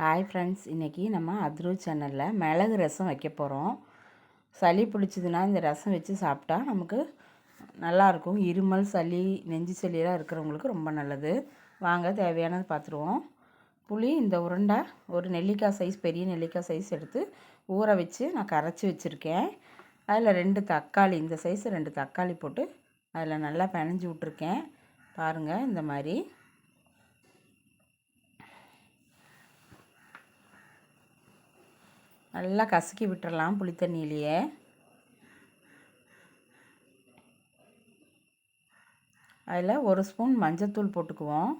Hi friends இன்றைக்கி நம்ம அத்ரு சேனலில் மிளகு ரசம் வைக்க போகிறோம் சளி பிடிச்சதுன்னா இந்த ரசம் வச்சு சாப்பிட்டா நமக்கு நல்லாயிருக்கும் இருமல் சளி நெஞ்சு சளியெல்லாம் இருக்கிறவங்களுக்கு ரொம்ப நல்லது. வாங்க தேவையானது பார்த்துருவோம் புளி இந்த உருண்டை ஒரு நெல்லிக்காய் சைஸ் பெரிய நெல்லிக்காய் சைஸ் எடுத்து ஊற வச்சு நான் கரைச்சி வச்சுருக்கேன். அதில் ரெண்டு தக்காளி இந்த சைஸ் ரெண்டு தக்காளி போட்டு அதில் நல்லா பிணைஞ்சி விட்ருக்கேன் பாருங்கள் இந்த மாதிரி. நல்லா கசக்கி விட்டுறலாம் புளித்தண்ணியிலேயே அதில் ஒரு ஸ்பூன் மஞ்சத்தூள் போட்டுக்குவோம்.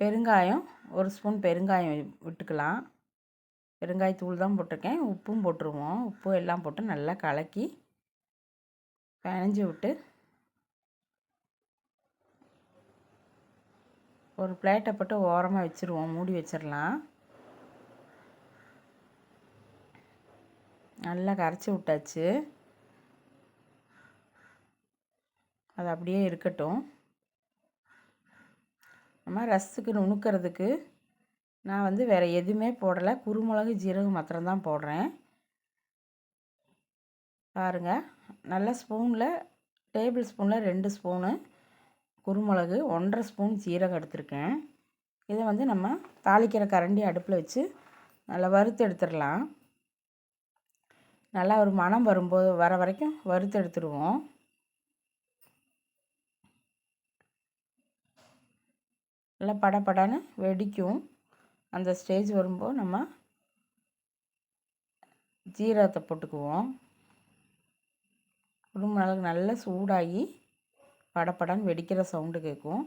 பெருங்காயம் ஒரு ஸ்பூன் பெருங்காயம் விட்டுக்கலாம். பெருங்காயத்தூள் தான் போட்டிருக்கேன். உப்பும் போட்டுருவோம். உப்பு எல்லாம் போட்டு நல்லா கலக்கி பிணைஞ்சி விட்டு ஒரு பிளேட்டை போட்டு ஓரமாக வச்சுருவோம். மூடி வச்சிடலாம் நல்லா கரைச்சி விட்டாச்சு. அது அப்படியே இருக்கட்டும். நம்ம ரசத்துக்கு நுணுக்கிறதுக்கு நான் வந்து வேறு எதுவுமே போடலை. குருமிளகு ஜீரகம் மாத்திரம்தான் போடுறேன். பாருங்கள் நல்ல ஸ்பூனில் டேபிள் ஸ்பூனில் ரெண்டு ஸ்பூனு குருமிளகு ஒன்றரை ஸ்பூன் ஜீரகம் எடுத்திருக்கேன். இதை வந்து நம்ம தாளிக்கிற கரண்டி அடுப்பில் வச்சு நல்லா வறுத்து எடுத்துடலாம். நல்லா ஒரு மணம் வரும்போது வர வரைக்கும் வறுத்தெடுத்துடுவோம் நல்லா படப்படன்னு வெடிக்கும். அந்த ஸ்டேஜ் வரும்போது நம்ம ஜீரகத்தை போட்டுக்குவோம். குடும்பம் நல்லா சூடாகி படப்படன்னு வெடிக்கிற சவுண்டு கேட்கும்.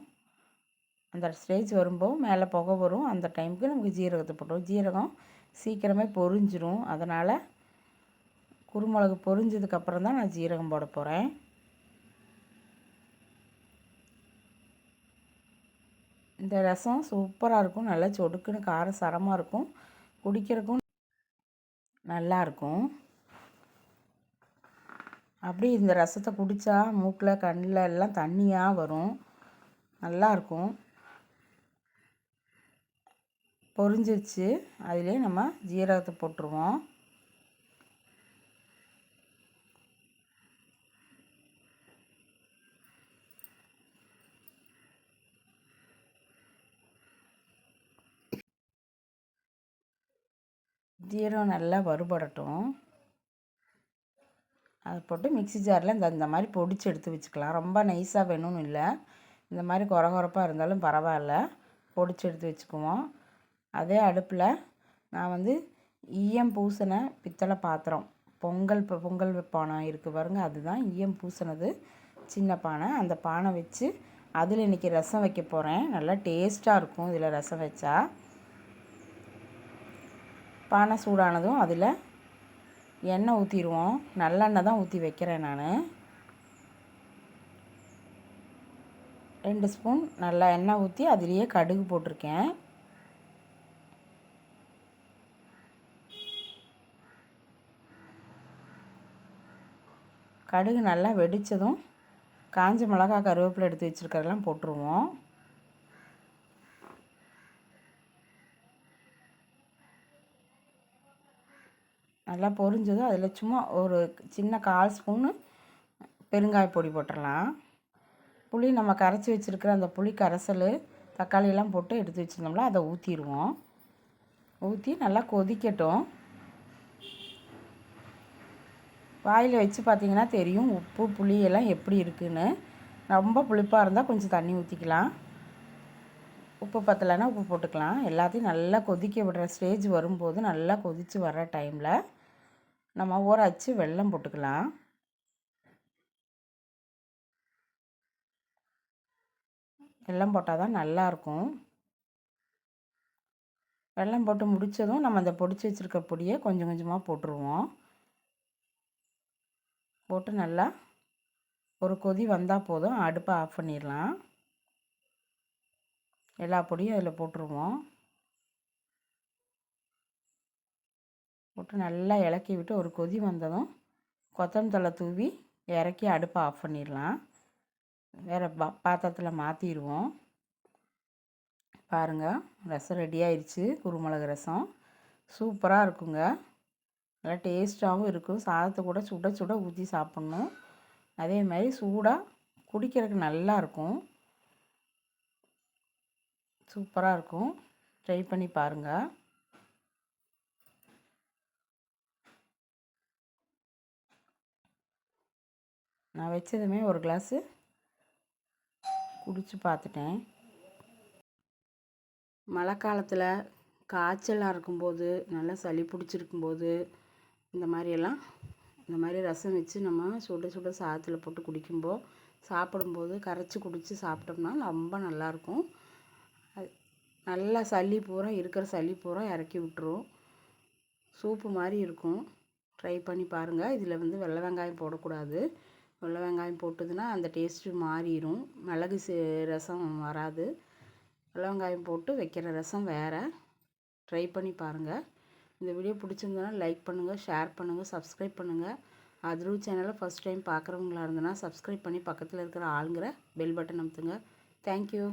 அந்த ஸ்டேஜ் வரும்போது மேலே புகை வரும். அந்த டைமுக்கு நமக்கு ஜீரகத்தை போட்டுருவோம். ஜீரகம் சீக்கிரமே பொரிஞ்சிரும். அதனால் குருமிளகு பொரிஞ்சதுக்கப்புறம் தான் நான் ஜீரகம் போட போகிறேன் இந்த ரசம் சூப்பராக இருக்கும். நல்லா சொடுக்குன்னு காரம் சரமாக இருக்கும். குடிக்கிறதுக்கும் நல்லாயிருக்கும் அப்படி இந்த ரசத்தை குடித்தா மூக்கில் கண்ணில் எல்லாம் தண்ணியாக வரும். நல்லாயிருக்கும் பொரிஞ்சிருச்சு. அதிலே நம்ம ஜீரகத்தை போட்டுருவோம். ஜீரகம் நல்லா வறுபடட்டும். அதை போட்டு மிக்சி ஜாரில் இந்த இந்த மாதிரி பொடிச்சு எடுத்து வச்சுக்கலாம். ரொம்ப நைஸாக வேணும்னு இல்லை. இந்த மாதிரி குறகுறப்பாக இருந்தாலும் பரவாயில்ல. பொடிச்சு எடுத்து வச்சுக்குவோம். அதே அடுப்பில் நான் வந்து ஈயம் பூசின பித்தளை பாத்திரம். பொங்கல் பொங்கல் பானை இருக்குது பாருங்கள் அதுதான் ஈயம் பூசினது. சின்ன பானை. அந்த பானை வச்சு அதில் இன்றைக்கி ரசம் வைக்க போகிறேன் நல்லா டேஸ்ட்டாக இருக்கும் இதில் ரசம் வச்சா. பானை சூடானதும் அதில் எண்ணெய் ஊற்றிடுவோம். நல்லெண்ணெய் தான் ஊற்றி வைக்கிறேன் நான். ரெண்டு ஸ்பூன் நல்லா எண்ணெய் ஊற்றி அதிலேயே கடுகு போட்டிருக்கேன். கடுகு நல்லா வெடித்ததும் காஞ்ச மிளகா கருவேப்பிலை எடுத்து வச்சுருக்கிறதெல்லாம் போட்டுருவோம். நல்லா பொரிஞ்சதும் அதில் சும்மா ஒரு சின்ன கால் ஸ்பூனு பெருங்காய பொடி போட்டுடலாம். புளி நம்ம கரைச்சி வச்சுருக்கிற அந்த புளி கரைசல் தக்காளியெல்லாம் போட்டு எடுத்து வச்சுருந்தோம்ல அதை ஊற்றிடுவோம் ஊற்றி நல்லா கொதிக்கட்டும். வாயில் வச்சு பார்த்திங்கன்னா தெரியும் உப்பு புளியெல்லாம் எப்படி இருக்குதுன்னு ரொம்ப புளிப்பாக இருந்தால் கொஞ்சம் தண்ணி ஊற்றிக்கலாம் உப்பு பத்தலைன்னா உப்பு போட்டுக்கலாம். எல்லாத்தையும் நல்லா கொதிக்க விடுற ஸ்டேஜ் வரும்போது நல்லா கொதித்து வர்ற டைமில் நம்ம ஊற வச்சு வெல்லம் போட்டுக்கலாம். வெல்லம் போட்டால் தான் நல்லாயிருக்கும் வெல்லம் போட்டு முடித்ததும் நம்ம அந்த பொடிச்சு வச்சுருக்க பொடியை கொஞ்சம் கொஞ்சமாக போட்டுருவோம். போட்டு நல்லா ஒரு கொதி வந்தால் போதும். அடுப்பை ஆஃப் பண்ணிடலாம். எல்லா பொடியும் அதில் போட்டுருவோம். போட்டு நல்லா இலக்கி விட்டு ஒரு கொதி வந்ததும் கொத்தமல்லி தூவி இறக்கி அடுப்பை ஆஃப் பண்ணிடலாம். வேறு பா பாத்திரத்தில் மாற்றிடுவோம் பாருங்கள் ரசம் ரெடி ஆயிடுச்சு குருமிளகு ரசம். சூப்பராக இருக்குங்க. நல்லா டேஸ்ட்டாகவும் இருக்கும். சாதத்தை கூட சுட சுட ஊற்றி சாப்பிட்ணும். அதே மாதிரி சூடாக குடிக்கிறதுக்கு நல்லாயிருக்கும் சூப்பராக இருக்கும். ட்ரை பண்ணி பாருங்கள் நான் வச்சதுமே ஒரு கிளாஸு குடித்து பார்த்துட்டேன். மழை காலத்தில் காய்ச்சலாக இருக்கும்போது நல்லா சளி பிடிச்சிருக்கும்போது இந்த மாதிரியெல்லாம் இந்த மாதிரி ரசம் வச்சு நம்ம சுட சுட சாதத்தில் போட்டு குடிக்கும்போது சாப்பிடும்போது கரைச்சி குடித்து சாப்பிட்டோம்னா ரொம்ப நல்லாயிருக்கும் அது நல்லா சளி பூரா இருக்கிற சளி பூரா இறக்கி விட்டுரும். சூப்பு மாதிரி இருக்கும். ட்ரை பண்ணி பாருங்கள் இதில் வந்து வெள்ளை வெங்காயம் போடக்கூடாது. வெள்ளை வெங்காயம் போட்டதுன்னா அந்த டேஸ்ட்டு மாறிடும் மிளகு சே ரசம் வராது. வெள்ளை வெங்காயம் போட்டு வைக்கிற ரசம் வேறு. ட்ரை பண்ணி பாருங்கள் இந்த வீடியோ பிடிச்சிருந்தனா லைக் பண்ணுங்கள் ஷேர் பண்ணுங்கள் சப்ஸ்கிரைப் பண்ணுங்கள் அதுரு சேனலை ஃபஸ்ட் டைம் பார்க்குறவங்களா இருந்தனா சப்ஸ்கிரைப் பண்ணி பக்கத்தில் இருக்கிற ஆளுங்கிற பெல் பட்டன் அமுத்துங்க. தேங்க்யூ